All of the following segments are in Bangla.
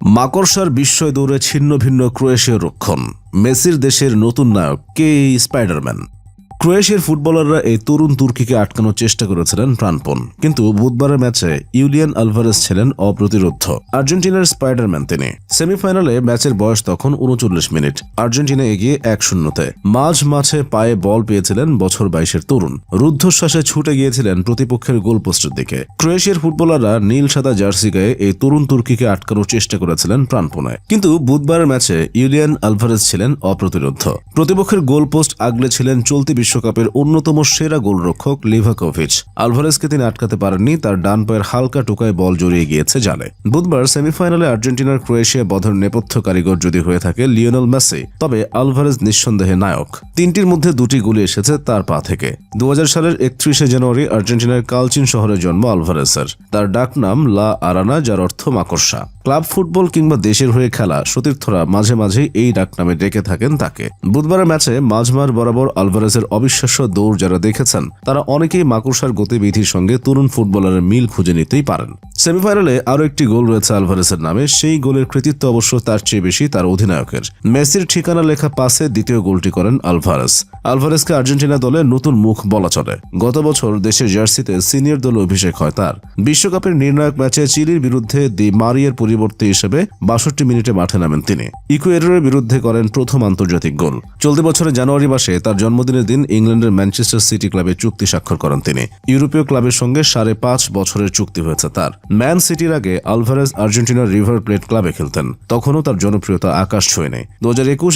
মাকড়সার বিস্ময় দৌড়ে ছিন্ন ভিন্ন ক্রোয়েশীয় রক্ষণ। মেসির দেশের নতুন নায়ক কে স্পাইডারম্যান? ক্রোয়েশিয়ার ফুটবলাররা এই তরুণ তুর্কিকে আটকানোর চেষ্টা করেছিলেন প্রাণপণ। কিন্তু বুধবারের ম্যাচে ইউলিয়ান আলভারেস ছিলেন অপ্রতিরোধ্য। আর্জেন্টিনার স্পাইডারম্যান তিনি। সেমিফাইনালে ম্যাচের বয়স তখন উনচল্লিশ মিনিট। আর্জেন্টিনা এগিয়ে এক শূন্যতে। মাঝ মাঠে পায়ে বল পেয়েছিলেন বছর বাইশের তরুণ। রুদ্ধশ্বাসে ছুটে গিয়েছিলেন প্রতিপক্ষের গোলপোস্টের দিকে। ক্রোয়েশিয়ার ফুটবলাররা নীল সাদা জার্সি গায়ে এই তরুণ তুর্কিকে আটকানোর চেষ্টা করেছিলেন প্রাণপণে। কিন্তু বুধবারের ম্যাচে ইউলিয়ান আলভারেস ছিলেন অপ্রতিরোধ্য। প্রতিপক্ষের গোলপোস্ট আগলে ছিলেন চলতি বিশ্বকাপের অন্যতম সেরা গোলরক্ষক লিভাকোভিচ। আলভারেজকে তিনি আটকাতে পারেননি, তার ডান পায়ের হালকা টুকায় বল জড়িয়ে গিয়েছে জালে। বুধবার সেমিফাইনালে আর্জেন্টিনার ক্রোয়েশিয়া বধের নেপথ্য কারিগর যদি হয়ে থাকে লিওনেল মেসি, তবে আলভারেজ নিঃসন্দেহে নায়ক। তিনটির মধ্যে দুটি গুলি এসেছে তার পা থেকে। দু সালের একত্রিশে জানুয়ারি আর্জেন্টিনার কালচিন শহরে জন্ম আলভারেজের। তার ডাক নাম লা আরানা, যার অর্থ মাকড়সা। ক্লাব ফুটবল কিংবা দেশের হয়ে খেলা, সতীর্থরা মাঝে মাঝে এই ডাক নামে ডেকে থাকেন তাকে। বুধবারের ম্যাচে মাঝমার বরাবর আলভারেজের অবিশ্বাস্য দৌড় যারা দেখেছেন, তারা অনেকেই মাকুসার গতিবিধির সঙ্গে তরুণ ফুটবলারের মিল খুঁজে নিতেই পারেন। সেমিফাইনালে আরও একটি গোল রয়েছে আলভারেজের নামে, সেই গোলের কৃতিত্ব অবশ্য তার চেয়ে বেশি তার অধিনায়কের। মেসির ঠিকানা লেখা পাসে দ্বিতীয় গোলটি করেন আলভারেজ আলভারেজকে আর্জেন্টিনা দলে নতুন মুখ বলা চলে। গত বছর দেশের জার্সিতে সিনিয়র দলে অভিষেক হয় তার। বিশ্বকাপের নির্ণায়ক ম্যাচে চিলির বিরুদ্ধে দি মারিয়ার পরিবর্তে হিসেবে বাষট্টি মিনিটে মাঠে নামেন তিনি। ইকুয়েডরের বিরুদ্ধে করেন প্রথম আন্তর্জাতিক গোল। চলতি বছরের জানুয়ারি মাসে তার জন্মদিনের দিন ইংল্যান্ডের ম্যানচেস্টার সিটি ক্লাবে চুক্তি স্বাক্ষর করেন তিনি। ইউরোপীয় ক্লাবের সঙ্গে সাড়ে পাঁচ বছরের চুক্তি হয়েছে তার। ম্যান সিটির আগে আলভারেজ আর্জেন্টিনার রিভার প্লেট ক্লাবে খেলতেন। তখনও তার জনপ্রিয়তা আকাশ ছুঁয়ে নেই। দু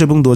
এবং দু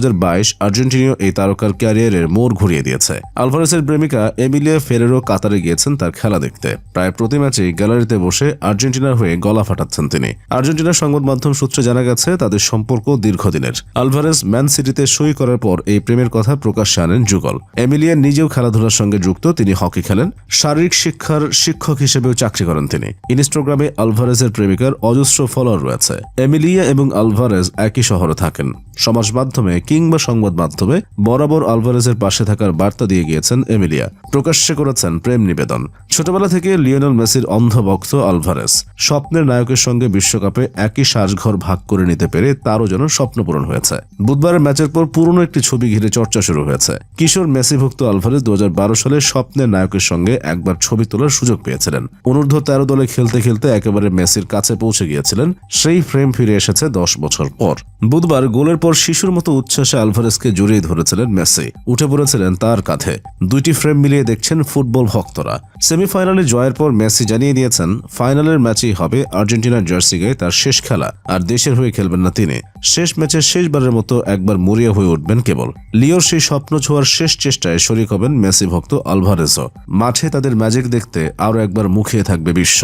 আর্জেন্টিনীয় এই তারকার ক্যারিয়ারের মোড় ঘুরিয়ে দিয়েছে। আলভারেজের প্রেমিকা এমিলিয়া ফেরেরো কাতারে গিয়েছেন তার খেলা দেখতে। প্রায় প্রতি ম্যাচেই গ্যালারিতে বসে আর্জেন্টিনার হয়ে গলা ফাটাচ্ছেন তিনি। আর্জেন্টিনার সংবাদ মাধ্যম সূত্রে জানা গেছে, তাদের সম্পর্ক দীর্ঘদিনের। আলভারেজ ম্যান সিটিতে সই করার পর এই প্রেমের কথা প্রকাশ্যে আনেন যুগল। এমিলিয়া নিজেও খেলাধুলার সঙ্গে যুক্ত, তিনি হকি খেলেন। শারীরিক শিক্ষার শিক্ষক হিসেবেও চাকরি করেন তিনি। ইনস্টাগ্রামে আলভারেজের প্রেমিকার অজস্র ফলোয়ার রয়েছে। এমিলিয়া এবং আলভারেজ একই শহরে থাকেন। সমাজ মাধ্যমে কিংবা সংবাদ মাধ্যমে বরাবর আলভারেজের পাশে থাকার বার্তা দিয়ে গিয়েছেন এমিলিয়া। প্রকাশ্যে করেছেন প্রেম নিবেদন। ছোটবেলা থেকে লিওনেল মেসির অন্ধভক্ত আলভারেজ। স্বপ্নের নায়কের সঙ্গে বিশ্বকাপে একই সাজঘর ভাগ করে নিতে পেরে তারও যেন স্বপ্ন পূরণ হয়েছে। বুধবারের ম্যাচের পর পুরনো একটি ছবি ঘিরে চর্চা শুরু হয়েছে। কিশোর মেসিভুক্ত আলভারেজ দু সালে স্বপ্নের নায়কের সঙ্গে একবার ছবি তোলার সুযোগ পেয়েছিলেন। অনূর্ধ্ব তেরো দলে খেলতে খেলতে একেবারে মেসির কাছে পৌঁছে গিয়েছিলেন। সেই ফ্রেম ফিরে এসেছে দশ বছর পর। বুধবার গোলের পর শিশুর মতো উচ্ছ্বাসে আলভারেজকে জড়িয়ে ধরেছিলেন মেসি। উঠে পড়েছিলেন তার কাঁধে। দুইটি ফ্রেম মিলিয়ে দেখছেন ফুটবল ভক্তরা। সেমিফাইনালে জয়ের পর মেসি জানিয়ে দিয়েছেন, ফাইনালের ম্যাচেই হবে আর্জেন্টিনার জার্সি গায়ে তার শেষ খেলা, আর দেশের হয়ে খেলবেন না তিনি। শেষ ম্যাচে শেষবারের মতো একবার মরিয়া হয়ে উঠবেন কেবল। লিওর সেই স্বপ্ন ছোঁয়ার শেষ চেষ্টায় শরিক হবেন মেসি ভক্ত আলভারেজও। মাঠে তাদের ম্যাজিক দেখতে আরও একবার মুখিয়ে থাকবে বিশ্ব।